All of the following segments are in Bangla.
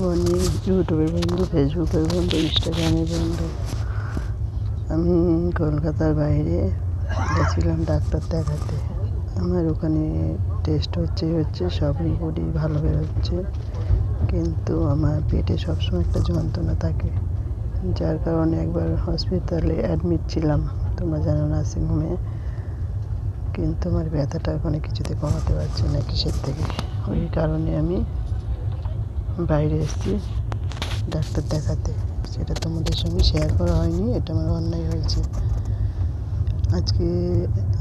মর্নিং ইউটিউবের বন্ধু, ফেসবুকের বন্ধু, ইনস্টাগ্রামের বন্ধু। আমি কলকাতার বাইরে গেছিলাম ডাক্তার দেখাতে। আমার ওখানে টেস্ট হচ্ছে হচ্ছে সব রিপোর্টই ভালো বেরোচ্ছে। কিন্তু আমার পেটে সবসময় একটা যন্ত্রণা থাকে। যার কারণে একবার হসপিটালে অ্যাডমিট ছিলাম, তোমরা জানো নার্সিংহোমে কিন্তু আমার ব্যথাটা ওখানে কিছুতে কমাতে পারছি না কিসের থেকে। ওই কারণে আমি বাইরে এসেছি ডাক্তার দেখাতে। সেটা তোমাদের সঙ্গে শেয়ার করা হয়নি, এটা আমার অন্যায় হয়েছে। আজকে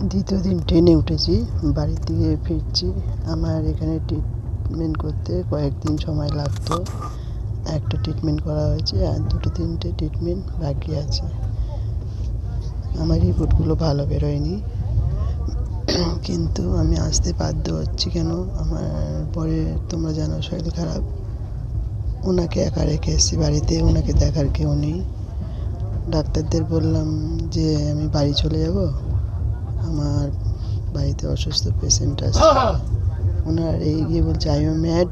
দ্বিতীয় দিন ট্রেনে উঠেছি, বাড়ির দিকে ফিরছি। আমার এখানে ট্রিটমেন্ট করতে কয়েকদিন সময় লাগতো। একটা ট্রিটমেন্ট করা হয়েছে আর দুটো তিনটে ট্রিটমেন্ট বাকি আছে। আমার রিপোর্টগুলো ভালো বেরোয়নি। কিন্তু আমি আসতে বাধ্য হচ্ছি কেন? আমার পরে তোমরা জানো শরীর খারাপ। ওনাকে একা রেখে এসেছি বাড়িতে ওনাকে দেখার কেউ নেই। ডাক্তারদের বললাম যে আমি বাড়ি চলে যাব। আমার বাড়িতে অসুস্থ পেশেন্ট আছে। ওনার এই গিয়ে বলছে আই এম ম্যাড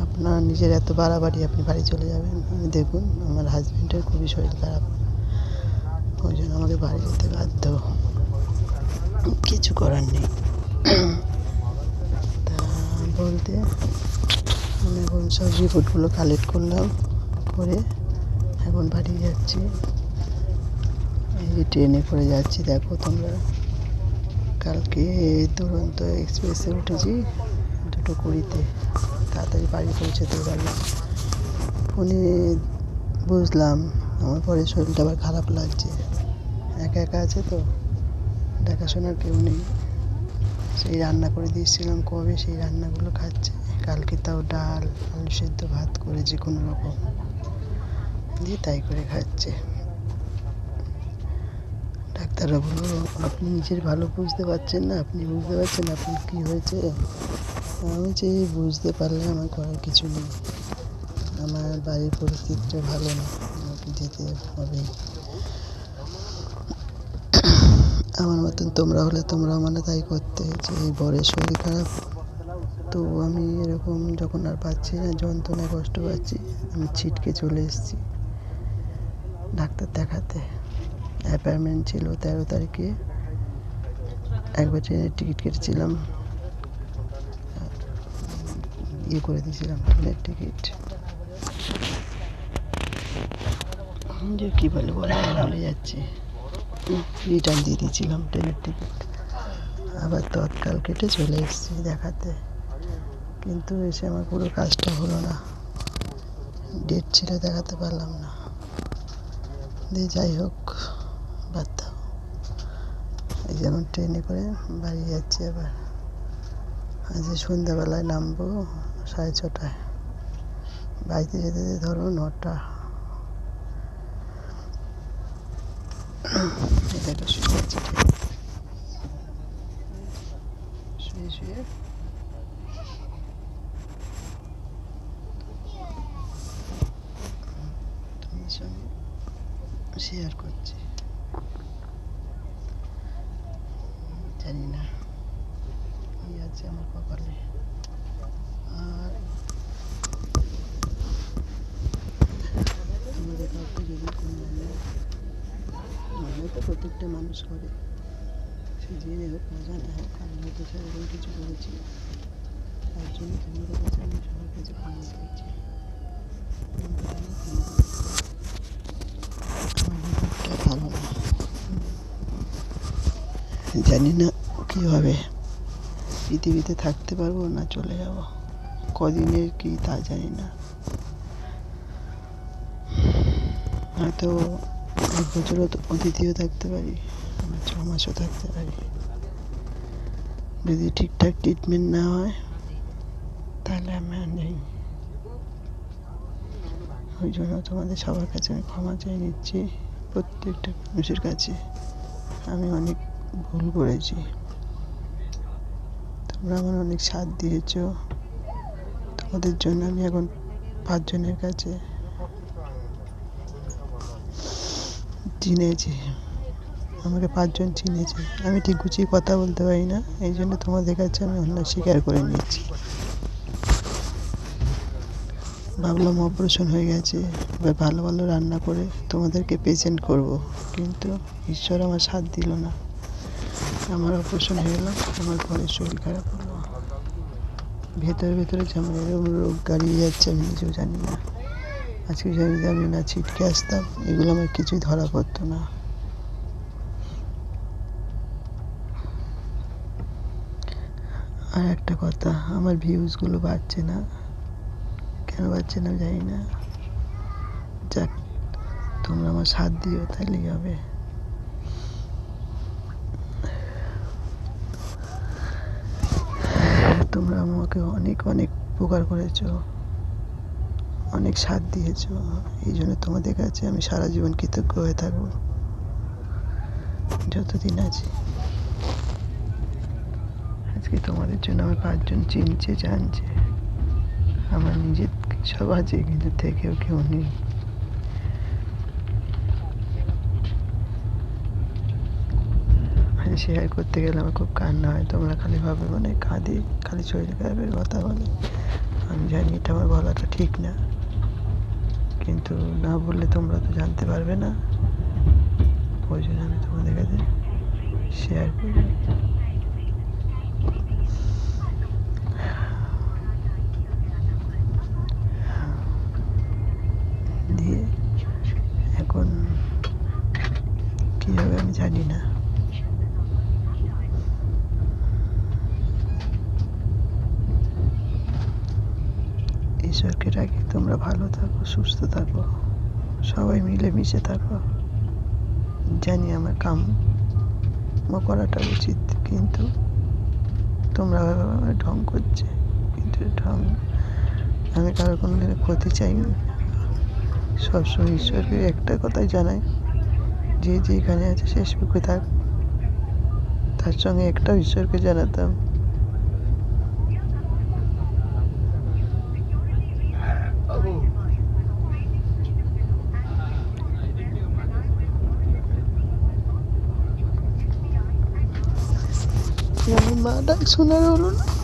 আপনার নিজের এত বাড়াবাড়ি আপনি বাড়ি চলে যাবেন? আমি দেখুন আমার হাজব্যান্ডের খুবই শরীর খারাপ। ওই জন্য আমাকে বাড়ি যেতে বাধ্য। কিছু করার নেই। তা বলতে আমি এখন সব রিপোর্টগুলো কালেক্ট করলাম, করে এখন বাড়ি যাচ্ছি। এই যে ট্রেনে করে যাচ্ছি, দেখো তোমরা। কালকে দুরন্ত এক্সপ্রেসে উঠেছি, দুটো কুড়িতে। তাড়াতাড়ি বাড়ি পৌঁছাতে পারি ফোনে বুঝলাম, আমার পরে শরীরটা আবার খারাপ লাগছে। একা একা আছে তো, দেখাশোনার কেউ নেই। সেই রান্না করে দিয়েছিলাম কবে, সেই রান্নাগুলো খাচ্ছে। কালকে তাও ডাল, আলু সেদ্ধ, ভাত করেছি কোনো রকম। দিয়ে তাই করে খাচ্ছে। ডাক্তাররা বলল আপনি নিজের ভালো বুঝতে পারছেন না? আপনি বুঝতে পারছেন আপনার কী হয়েছে? আমি যে বুঝতে পারলে আমার করার কিছু নেই। আমার বাড়ির পরিস্থিতিটা ভালো না। আমাকে যেতে হবেই আমার মতন তোমরা হলে তোমরাও মানে তাই করতে। যে বরের শরীর খারাপ তো আমি এরকম যখন আর পাচ্ছি না, যন্ত্রণায় কষ্ট পাচ্ছি, আমি ছিটকে চলে এসেছি ডাক্তার দেখাতে। অ্যাপয়েন্টমেন্ট ছিল তেরো তারিখে। একবার ট্রেনের টিকিট কেটেছিলাম। ইয়ে করে দিয়েছিলাম ট্রেনের টিকিট। যে কী বলে বলে ভুলে যাচ্ছি। রিটার্ন দিয়ে দিয়েছিলাম ট্রেনের টিকিট। আবার তৎকাল কেটে চলে এসেছি দেখাতে। কিন্তু এসে আমার পুরো কাজটা হলো না। ডেট ছিল দেখাতে পারলাম না। দিয়ে যাই হোক, বাদ এই যেমন ট্রেনে করে বাড়ি যাচ্ছি আবার। আজ সন্ধ্যাবেলায় নামবো সাড়ে ছটায়। বাড়িতে যেতে যেতে ধরো নটা। এটা শুয়ে শুয়ে শুয়ে তোমার সঙ্গে শেয়ার করছি। জানি না কি আছে আমার কপালে? আর আমাদের কাউকে যদি কোনো মনে তো প্রত্যেকটা মানুষ করে। সে জেনে হোক না জানা, হোক, আমি হয়তো সেরকম কিছু করেছি। তার জন্য তোমাদের কাছে আমি সবার কাছে ক্ষমা তোমরা আমাকে ক্ষমা করে দিও। আমার রিপোর্টটা জানি না কী হবে। পৃথিবীতে থাকতে পারব না চলে যাব। কদিনের কি তা জানি না। হয়তো এক বছর অতিথিও থাকতে পারি, আবার ছ মাসও থাকতে পারি। যদি ঠিকঠাক ট্রিটমেন্ট না হয়, তাহলে আমি নেই। ওই জন্য তোমাদের সবার কাছে আমি ক্ষমা চেয়ে নিচ্ছি। প্রত্যেকটা মানুষের কাছে আমি অনেক ভুল করেছি। তোমরা আমার অনেক সাথ দিয়েছ। তোমাদের জন্য আমি এখন পাঁচজনের কাছে চিনেছি। আমাকে পাঁচজন চিনেছে। আমি ঠিক গুছিয়ে কথা বলতে পারি না, এই জন্য তোমাদের কাছে আমি অন্য স্বীকার করে নিচ্ছি ভাবলাম অপারেশন হয়ে গেছে, এবার ভালো ভালো রান্না করে তোমাদেরকে প্রেজেন্ট করব। কিন্তু ঈশ্বর আমার সাথ দিল না। আমার অপারেশন হয়ে গেল, আমার ঘরের শরীর খারাপ হলো। ভেতরে ভেতরে যেমন এরকম রোগ গাড়িয়ে যাচ্ছে, আমি নিজেও জানি না। আজকে যদি আমি না, ছিটকে আসতাম, এগুলো আমার কিছুই ধরা পড়তো না। আর একটা কথা, আমার ভিউজগুলো বাড়ছে না। কেন বাড়ছে না, জানি না। যাক, তোমরা আমার সাথ দিও তাহলেই হবে। তোমরা আমাকে অনেক অনেক উপকার করেছ। অনেক সাথ দিয়েছ। এই জন্য তোমাদের কাছে আমি সারা জীবন কৃতজ্ঞ হয়ে থাকব। যতদিন আছি। আজকে তোমাদের জন্য আমার পাঁচজন চিনছে, জানছে। আমার নিজের সব আছে কিন্তু থেকেও কেউ নেই। শেয়ার করতে গেলে আমার খুব কান্না হয়। তোমরা খালি ভাবে মানে কাঁদি, খালি শরীর খারাপের কথা বলে। আমি জানি এটা আমার বলাটা ঠিক না। কিন্তু না বললে তোমরা তো জানতে পারবে না। ওই জন্য আমি তোমাদের কাছে শেয়ার করি দিয়ে এখন কী হবে আমি জানি না। ঈশ্বরকে ডাকি তোমরা ভালো থাকো, সুস্থ থাকো, সবাই মিলে মিশে থাকো। জানি আমার কাম করাটা উচিত, কিন্তু তোমরা ঢং করছে, কিন্তু ঢং আমি কারোর কোনো দিনে চাই না সবসময় ঈশ্বরকে একটা কথাই জানাই যে যেখানে আছে সে সুখে থাক তার সঙ্গে একটাও ঈশ্বরকে জানাতাম আমার মা ডাক শোনার হলো না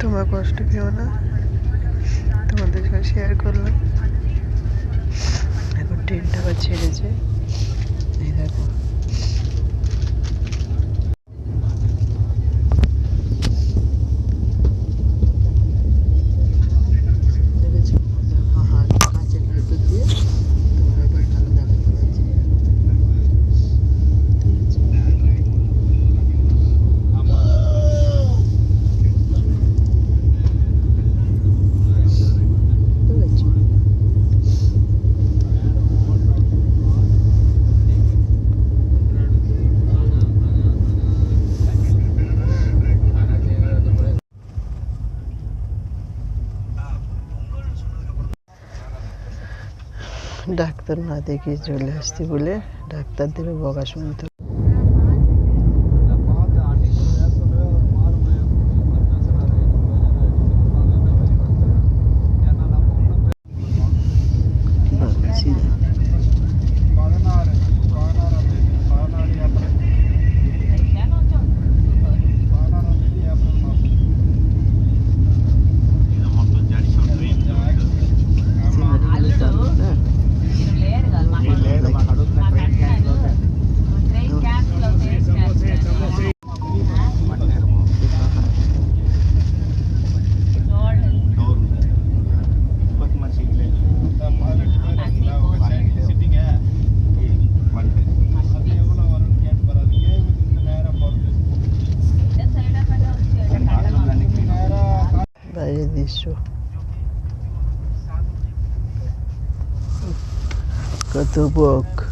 তোমার কষ্ট কেউ না। তোমাদের সঙ্গে শেয়ার করলাম। এখন ট্রেনটা আবার ছেড়েছে। এই দেখো। ডাক্তার না দেখিয়ে চলে আসছি বলে ডাক্তার দেবে বকা শুনতে bicho. Cadê o boco?